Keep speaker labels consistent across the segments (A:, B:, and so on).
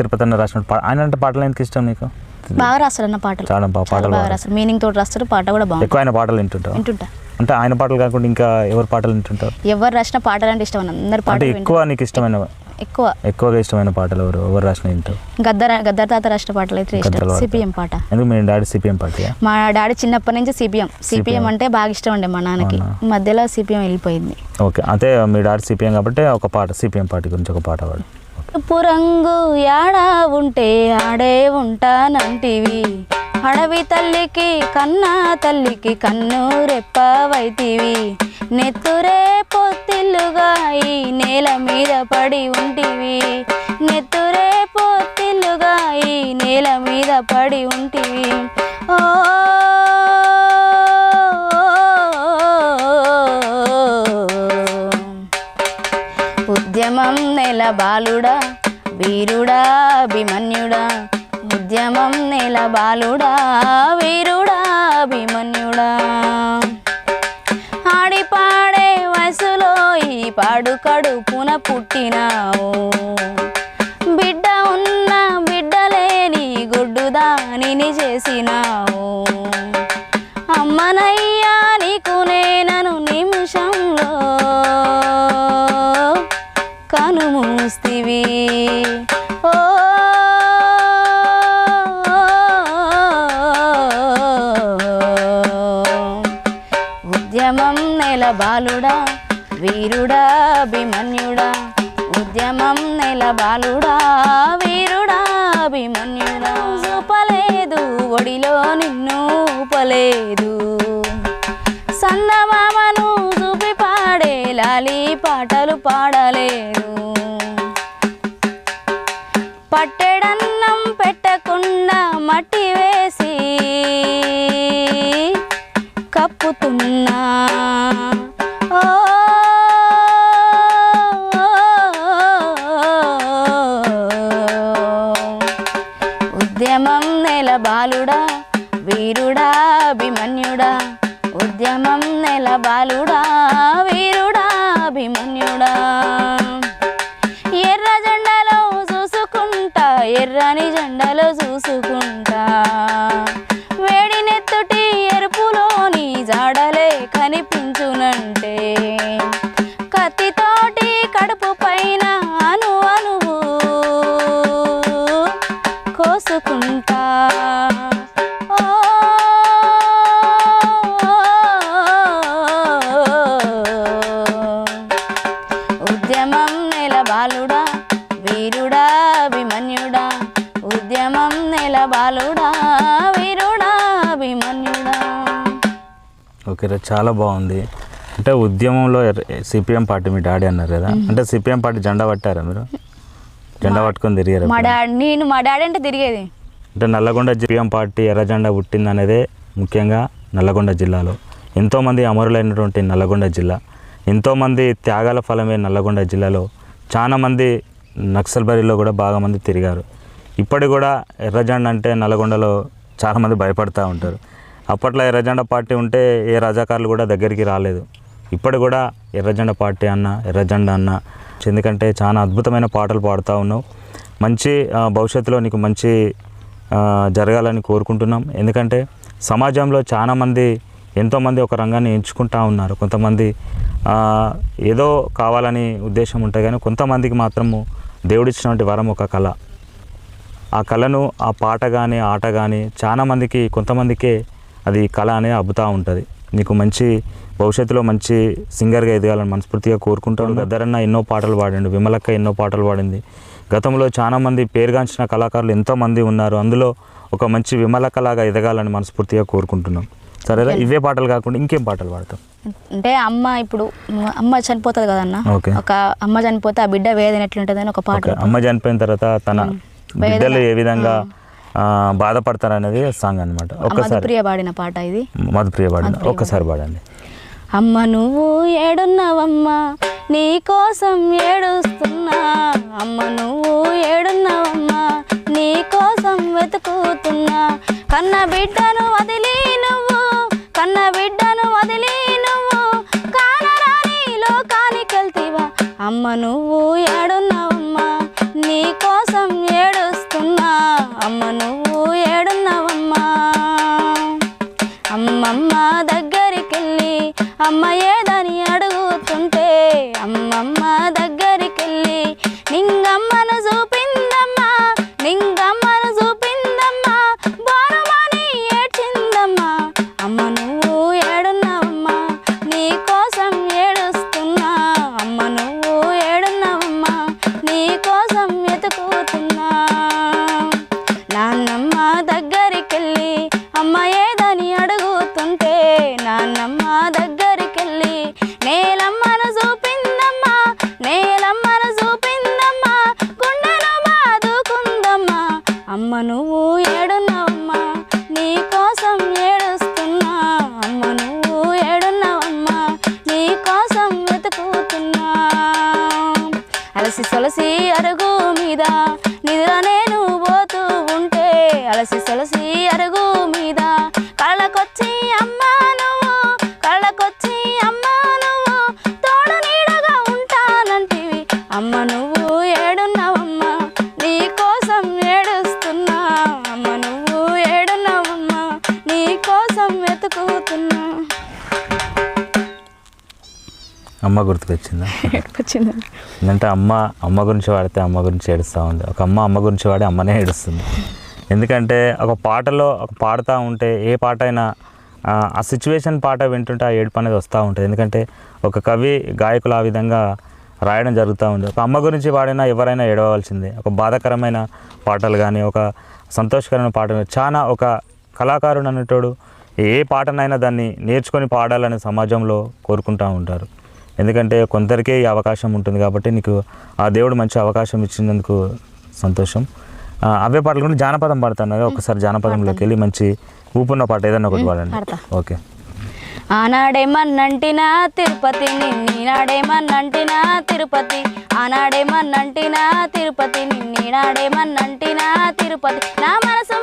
A: తిరుపతి అన్న రాసిన ఆయన అంటే పాటలు ఎందుకు ఇష్టం నీకు?
B: బాగా రాస్తాడు అన్న పాటలు.
A: చాలా బాగా పాటలు
B: బాగా
A: బాగా
B: రాస్తాడు మీనింగ్ తోటి రాస్తాడు పాట కూడా బాగుంది.
A: ఎక్కువ ఆయన పాటలు వింటుంటావు?
B: వింటుంటా.
A: అంటే ఆయన పాటలు కాకుండా ఇంకా ఎవరి పాటలు వింటుంటావు
B: ఎవరు రాసిన పాటలు అంటే ఇష్టం అన్న. అందరి పాటలు
A: ఎక్కువ నీకు ఇష్టమైన.
B: ఎక్కువ.
A: ఎక్కువగా ఇష్టమైన పాటలు ఎవరు? ఎవరు రాసిన వింటావు?
B: గద్దర్ గద్దర్ తాత రాసిన పాటలు అయితే ఇష్టం.
A: పాట.
B: సిపిఎం పాట.
A: ఎందుకు మీ డాడీ సిపిఎం పార్టీ
B: మా డాడీ చిన్నప్పటి నుంచి సిపిఎం. సిపిఎం. అంటే బాగా ఇష్టం ఉండే మా నాన్నకి? మధ్యలో సిపిఎం వెళ్ళిపోయింది.
A: ఓకే. అంటే మీ డాడీ సిపిఎం కాబట్టి ఒక పాట సిపిఎం పార్టీ గురించి ఒక పాట పాడు.
B: పురంగు యాడా ఉంటే ఆడే ఉంటానంటివి. అడవి తల్లికి కన్నా తల్లికి కన్ను రెప్పవైతివి. నెత్తురే పొత్తిల్లుగా ఈ నేల మీద పడి ఉంటివి. నెత్తురే పొత్తిల్లుగా ఈ నేల మీద పడి ఉంటివి. ఓ బాలుడా వీరుడా అభిమన్యుడా ఉద్యమం నేల బాలుడా వీరుడా అభిమన్యుడా. ఆడిపాడే వయసులో ఈ పాడు కడుపున పుట్టినావు. బిడ్డ ఉన్న బిడ్డలేని గుడ్డు దానిని చేసినావు. ఉద్యమం నెల బాలుడా వీరుడా అభిమన్యుడా. ఉద్యమం నెల బాలుడా వీరుడా అభిమన్యుడా. చూపలేదు ఒడిలో నిన్ను ఊపలేదు. సన్నమామను చూపి పాడే లాలి పాట ఉద్యమం నెల బాలుడా వీరుడా అభిమన్యుడా. ఉద్యమం నెల బాలుడా వీరుడా అభిమన్యుడా. ఎర్ర జెండలో చూసుకుంటా ఎర్రని జెండలో చూసుకుంటా. వేడినెత్తుటి ఎరుపులోని జాడలే కనిపించునంటే ఉద్యమం నెల బాలుడా వీరుడా అభిమన్యుడా.
A: ఓకే చాలా బాగుంది. అంటే ఉద్యమంలో సిపిఎం పార్టీ మీ డాడీ అన్నారు కదా? అంటే సిపిఎం పార్టీ జెండా పట్టారా మీరు? జెండా పట్టుకొని తిరిగారు
B: మా డాడీ నేను మా డాడీ అంటే తిరిగేది.
A: అంటే నల్లగొండ సిపిఎం పార్టీ ఎర్ర జెండా పుట్టిందనేదే ముఖ్యంగా నల్లగొండ జిల్లాలో. ఎంతోమంది అమరులైనటువంటి నల్లగొండ జిల్లా ఎంతోమంది త్యాగాల ఫలమే నల్లగొండ జిల్లాలో. చాలా మంది నక్సల్ బరిలో కూడా బాగా మంది తిరిగారు. ఇప్పటికి కూడా ఎర్రజెండ అంటే నల్గొండలో చాలామంది భయపడుతూ ఉంటారు. అప్పట్లో ఎర్రజెండ పార్టీ ఉంటే ఏ రజాకారులు కూడా దగ్గరికి రాలేదు. ఇప్పటి కూడా ఎర్రజెండ పార్టీ అన్న ఎర్రజెండ అన్న ఎందుకంటే చాలా అద్భుతమైన పాటలు పాడుతూ ఉన్నావు. మంచి భవిష్యత్తులో నీకు మంచి జరగాలని కోరుకుంటున్నాం. ఎందుకంటే సమాజంలో చాలామంది ఎంతోమంది ఒక రంగాన్ని ఎంచుకుంటా ఉన్నారు. కొంతమంది ఏదో కావాలని ఉద్దేశం ఉంటాయి కానీ కొంతమందికి మాత్రము దేవుడిచ్చినటువంటి వరం ఒక కళ. ఆ కళను ఆ పాట కానీ ఆట కానీ చాలా మందికి కొంతమందికే అది కళ అనేది అబ్బుతూ ఉంటుంది. నీకు మంచి భవిష్యత్తులో మంచి సింగర్గా ఎదగాలని మనస్ఫూర్తిగా కోరుకుంటాను గద్దరన్న ఎన్నో పాటలు పాడిండు విమలక్క ఎన్నో పాటలు పాడింది. గతంలో చాలా మంది పేరుగాంచిన కళాకారులు ఎంతోమంది ఉన్నారు. అందులో ఒక మంచి విమలక్కలాగా ఎదగాలని మనస్ఫూర్తిగా కోరుకుంటున్నాం. సరేనా? ఇవే పాటలు కాకుండా ఇంకేం పాటలు పాడతాం?
B: అంటే అమ్మ ఇప్పుడు అమ్మ చనిపోతుంది కదన్న?
A: ఓకే.
B: ఒక అమ్మ చనిపోతే ఆ బిడ్డ వేదన ఎట్లుంటుంది ఒక పాట
A: అమ్మ చనిపోయిన తర్వాత తన బిడ్డలు ఏ విధంగా ఆ, బాధపడతారనేది సాంగ్ అనమాట
B: పాడిన పాట ఇది.
A: మధుప్రియ పాడండి ఒక్కసారి పాడండి.
B: అమ్మ నువ్వు ఏడున్నావమ్మా నీ కోసం ఏడుస్తున్నా. అమ్మ నువ్వు ఏడున్నావమ్మా నీ కోసం వెతుకుతున్నా. కన్న బిడ్డను వదిలి నువ్వు కన్న బిడ్డను వదిలి నువ్వు. కానరాని లోకానికి వెళ్తీవా అమ్మ నువ్వు ఏడున్నావమ్మా నీ కోసం ఏడుస్తున్నా ಅಮ್ಮನೋ నువ్వు అమ్మ
A: గుర్తుకొచ్చిందా?
B: వచ్చింది
A: ఎందుకంటే అమ్మ అమ్మ గురించి వాడితే అమ్మ గురించి ఏడుస్తూ ఉంది. ఒక అమ్మ అమ్మ గురించి వాడి అమ్మనే ఏడుస్తుంది. ఎందుకంటే ఒక పాటలో ఒక పాడుతూ ఉంటే ఏ పాట అయినా ఆ, సిచ్యువేషన్ పాట వింటుంటే ఆ ఏడుపు అనేది వస్తూ ఉంటుంది. ఎందుకంటే ఒక కవి గాయకులు ఆ విధంగా రాయడం జరుగుతూ ఉంది. ఒక అమ్మ గురించి పాడినా ఎవరైనా ఏడవలసిందే ఒక బాధాకరమైన పాటలు కానీ ఒక సంతోషకరమైన పాటలు చాలా ఒక కళాకారుడు అనేటోడు ఏ పాటనైనా దాన్ని నేర్చుకొని పాడాలని సమాజంలో కోరుకుంటూ ఉంటారు. ఎందుకంటే కొందరికే ఈ అవకాశం ఉంటుంది కాబట్టి నీకు ఆ దేవుడు మంచి అవకాశం ఇచ్చినందుకు సంతోషం. అవే పాటలు కూడా జానపదం పాడుతున్నారు ఒకసారి జానపదంలోకి వెళ్ళి మంచి ఊపున్న పాట ఏదైనా ఒకటి పాడండి. ఓకే.
B: ఆనాడేమన్నంటినా తిరుపతి నిన్నీనాడేమన్నంటినా తిరుపతి. ఆనాడేమన్నంటినా తిరుపతి నిన్నీనాడేమన్నంటినా తిరుపతి. నా మనసు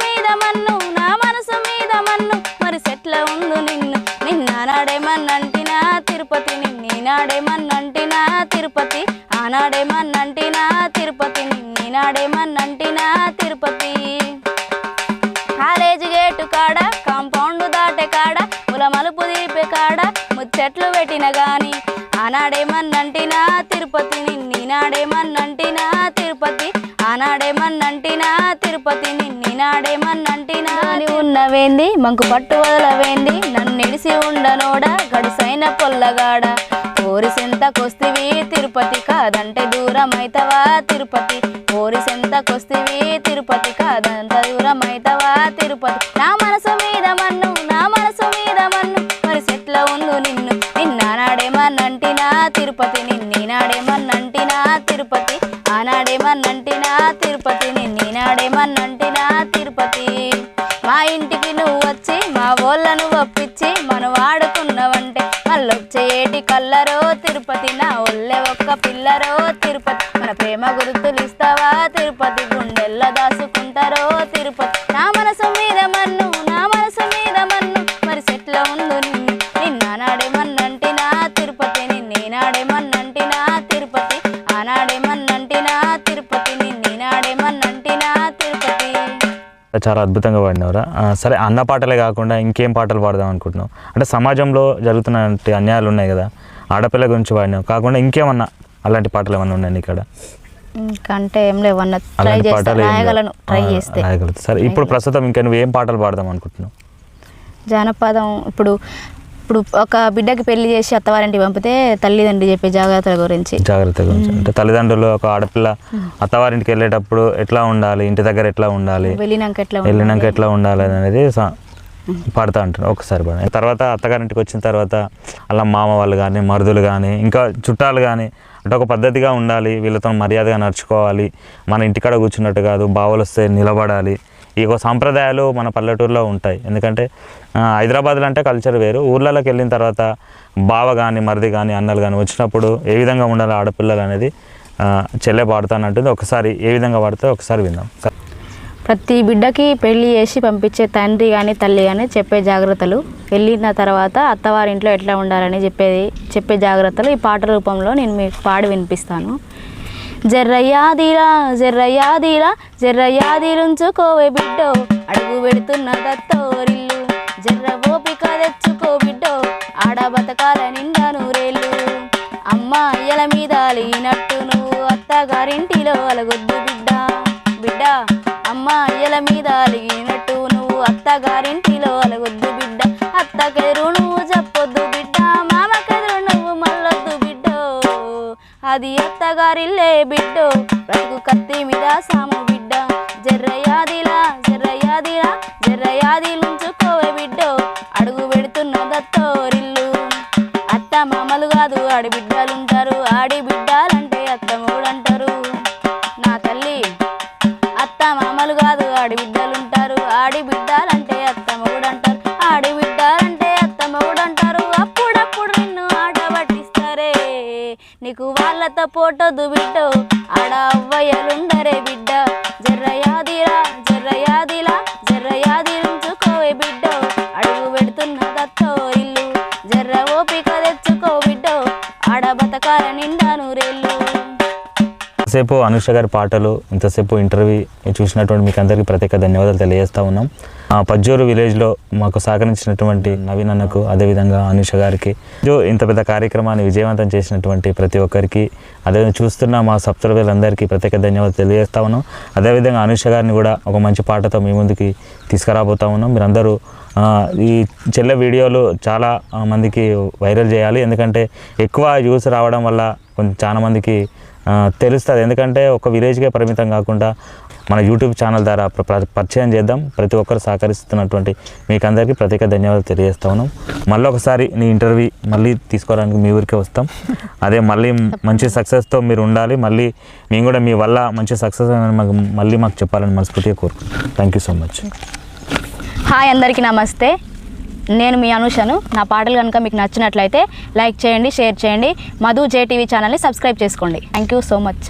B: ముచ్చట్లు పెట్టిన గాని ఆనాడేమన్నంటినా తిరుపతిని నీనాడేమన్నంటినా తిరుపతి ఆనాడేమన్నంటినా తిరుపతి నీనాడేమన్నంటినా అని ఉన్నవేంది? మంకు పట్టు వదలవేంది? నన్నిడిసి ఉండనోడా గడుసైన పొల్లగాడ. పోరిసెంతకొస్తివి తిరుపతి కాదంటే దూరమైతవా తిరుపతి? పోరిసెంతకొస్తివి తిరుపతి కాదంత దూరమైతవా తిరుపతి? నా మనసు మీద మన్ను ఏటి కల్లరో తిరుపతి నా ఒళ్ళే ఒక్క పిల్లరో తిరుపతి. మన ప్రేమ గుర్తులు ఇస్తావా తిరుపతి? గుండెల్ల దాసుకుంటారో
A: చాలా అద్భుతంగా పాడినవరా? సరే అన్న పాటలే కాకుండా ఇంకేం పాటలు పాడదాం అనుకుంటున్నావు? అంటే సమాజంలో జరుగుతున్న అన్యాయాలు ఉన్నాయి కదా ఆడపిల్ల గురించి పాడినావు. కాకుండా ఇంకేమన్నా అలాంటి పాటలు ఏమన్నా ఉన్నాయి నీ ఇక్కడ
B: ఏం లేవన్న ట్రై. రాయగలను ట్రై చేస్తే.
A: సరే ఇప్పుడు ప్రస్తుతం ఇంకా నువ్వు ఏం పాటలు పాడదాం అనుకుంటున్నావు?
B: జానపదం ఇప్పుడు ఇప్పుడు ఒక బిడ్డకి పెళ్ళి చేసి అత్తవారింటికి పంపితే తల్లిదండ్రి చెప్పే జాగ్రత్తల గురించి.
A: జాగ్రత్త గురించి. అంటే తల్లిదండ్రులు ఒక ఆడపిల్ల అత్తవారింటికి వెళ్ళేటప్పుడు ఎట్లా ఉండాలి? ఇంటి దగ్గర ఎట్లా ఉండాలి?
B: వెళ్ళినాక ఎట్లా
A: వెళ్ళినాక
B: ఉండాలి?
A: ఎట్లా ఉండాలి అనేది పాడుతూ ఉంటాను ఒకసారి పాడండి. తర్వాత అత్తగారింటికి వచ్చిన తర్వాత అలా మామ వాళ్ళు కానీ మరుదులు కానీ ఇంకా చుట్టాలు కానీ అంటే ఒక పద్ధతిగా ఉండాలి. వీళ్ళతో మర్యాదగా నడుచుకోవాలి. మన ఇంటికాడ కూర్చున్నట్టు కాదు బావలు వస్తే నిలబడాలి. ఈ ఒక సాంప్రదాయాలు మన పల్లెటూరులో ఉంటాయి. ఎందుకంటే హైదరాబాద్లో అంటే కల్చర్ వేరు. ఊర్లలోకి వెళ్ళిన తర్వాత బావ కానీ మరిది కానీ అన్నలు కానీ వచ్చినప్పుడు ఏ విధంగా ఉండాలి ఆడపిల్లలు అనేది చెల్లె పాడుతానంటుంది. ఒకసారి ఏ విధంగా పాడితే ఒకసారి విందాం.
B: ప్రతి బిడ్డకి పెళ్ళి చేసి పంపించే తండ్రి కానీ తల్లి కానీ చెప్పే జాగ్రత్తలు. వెళ్ళిన తర్వాత అత్తవారింట్లో ఎట్లా ఉండాలని చెప్పేది చెప్పే జాగ్రత్తలు ఈ పాట రూపంలో నేను మీకు పాడి వినిపిస్తాను. జర్రయ్యాదిరా జర్రయ్యాదిరా జర్రయ్యాదిరుంచుకోవే బిడ్డో. అడుగు పెడుతున్న దత్తోరిల్లు జర్ర ఓపిక తెచ్చుకో బిడ్డో. ఆడ బతకాల నిండా నూరేళ్ళు. అమ్మ అయ్యల మీద అలిగినట్టు నువ్వు అత్తగారింటిలో అలగొద్దు బిడ్డ. బిడ్డ అమ్మ అయ్యల మీద అలిగినట్టు నువ్వు అత్తగారింటిలో అలగొద్దు బిడ్డ. అత్తకెదురు నువ్వు చెప్పొద్దు బిడ్డ మామకెదురు నువ్వు మల్లొద్దు బిడ్డో. అది గారిల్లే బిట్టు. బ్రతుకు కత్తి మీద సాము పోటొద్దు బిడ్డో ఆడ అవ్వయ్యలుండరే బిడ్డ
A: ఎంతసేపు అనుష గారి పాటలు ఇంతసేపు ఇంటర్వ్యూ చూసినటువంటి మీకు అందరికీ ప్రత్యేక ధన్యవాదాలు తెలియజేస్తా ఉన్నాం. ఆ పజ్జూరు విలేజ్లో మాకు సహకరించినటువంటి నవీన్ అన్నకు అదేవిధంగా అనుష గారికి జో ఇంత పెద్ద కార్యక్రమాన్ని విజయవంతం చేసినటువంటి ప్రతి ఒక్కరికి అదేవిధంగా చూస్తున్న మా సబ్స్క్రైబర్లందరికీ ప్రత్యేక ధన్యవాదాలు తెలియజేస్తా ఉన్నాం. అదేవిధంగా అనుష గారిని కూడా ఒక మంచి పాటతో మీ ముందుకి తీసుకురాబోతా ఉన్నాం. మీరందరూ ఈ చెల్లె వీడియోలు చాలా మందికి వైరల్ చేయాలి. ఎందుకంటే ఎక్కువ యూస్ రావడం వల్ల కొంచెం చాలా మందికి తెలుస్తుంది. ఎందుకంటే ఒక విలేజ్కే పరిమితం కాకుండా మన యూట్యూబ్ ఛానల్ ద్వారా పరిచయం చేద్దాం. ప్రతి ఒక్కరు సహకరిస్తున్నటువంటి మీకు అందరికీ ప్రత్యేక ధన్యవాదాలు తెలియజేస్తా ఉన్నాం. మళ్ళీ ఒకసారి నీ ఇంటర్వ్యూ మళ్ళీ తీసుకోవడానికి మీ ఊరికే వస్తాం. అదే మళ్ళీ మంచి సక్సెస్తో మీరు ఉండాలి. మళ్ళీ మేము కూడా మీ వల్ల మంచి సక్సెస్ మాకు మళ్ళీ మాకు చెప్పాలని మనస్ఫూర్తిగా కోరుకుంటున్నాం. Thank you so much
B: hi అందరికీ నమస్తే. నేను మీ అనుషను. నా పాటలు కనుక మీకు నచ్చినట్లయితే లైక్ చేయండి షేర్ చేయండి. మధు జేటీవీ ఛానల్ని సబ్స్క్రైబ్ చేసుకోండి. Thank you so much